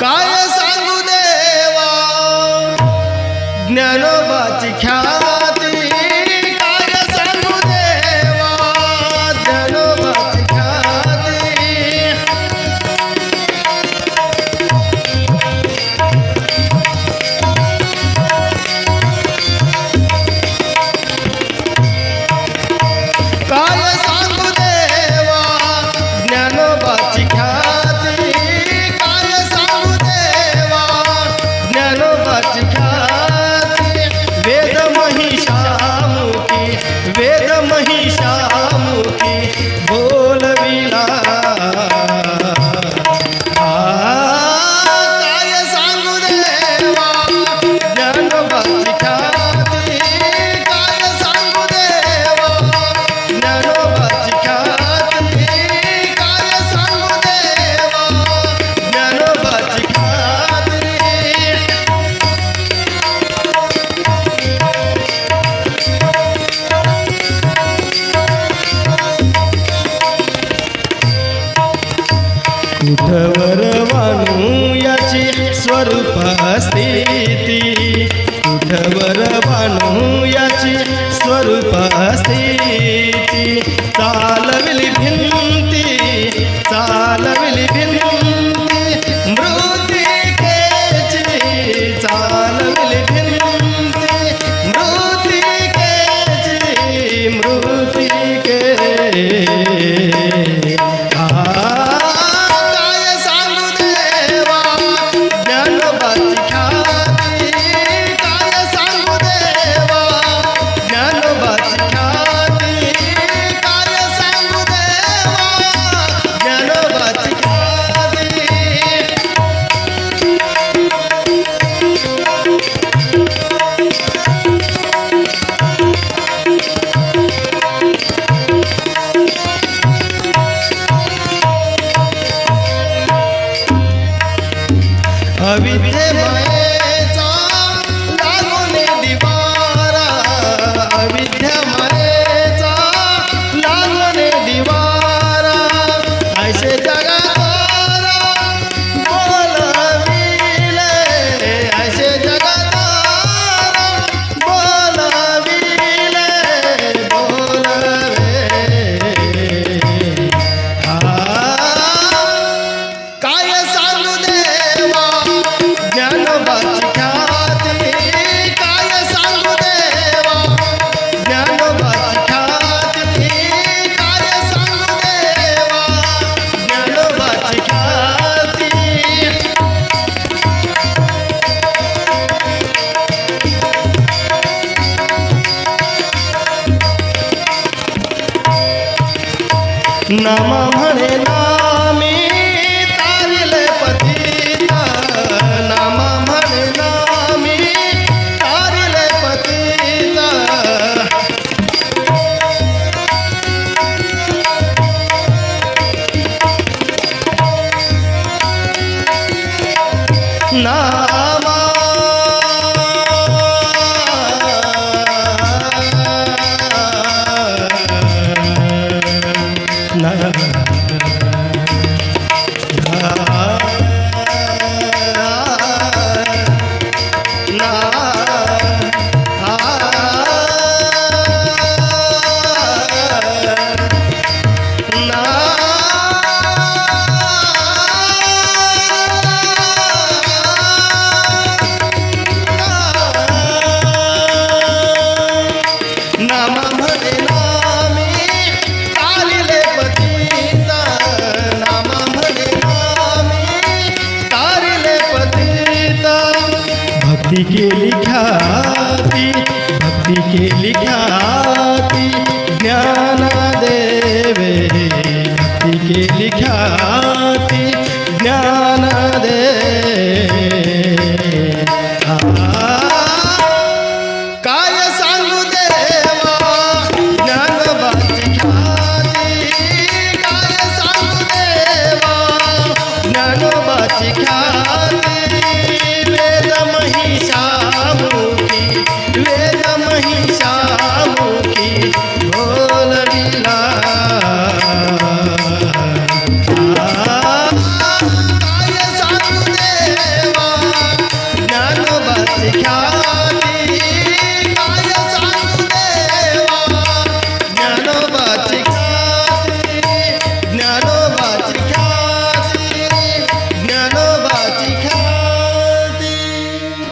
काय सांगू देवा? ज्ञानोबाची ख्या ही शामुखी माधवर वाणूयाची स्वरूप स्थिती कुठवर वाणूयाची स्वरूप स्थिती चालविली भिंती चालविली Hey, hey, hey. नम म्हणे नामी तारिले पतिता. नम म्हणे नामी तारिले पतिता. ना ना केली ख्याती भक्ती केली ख्याती ज्ञान देवे भक्ती केली ख्याती રામ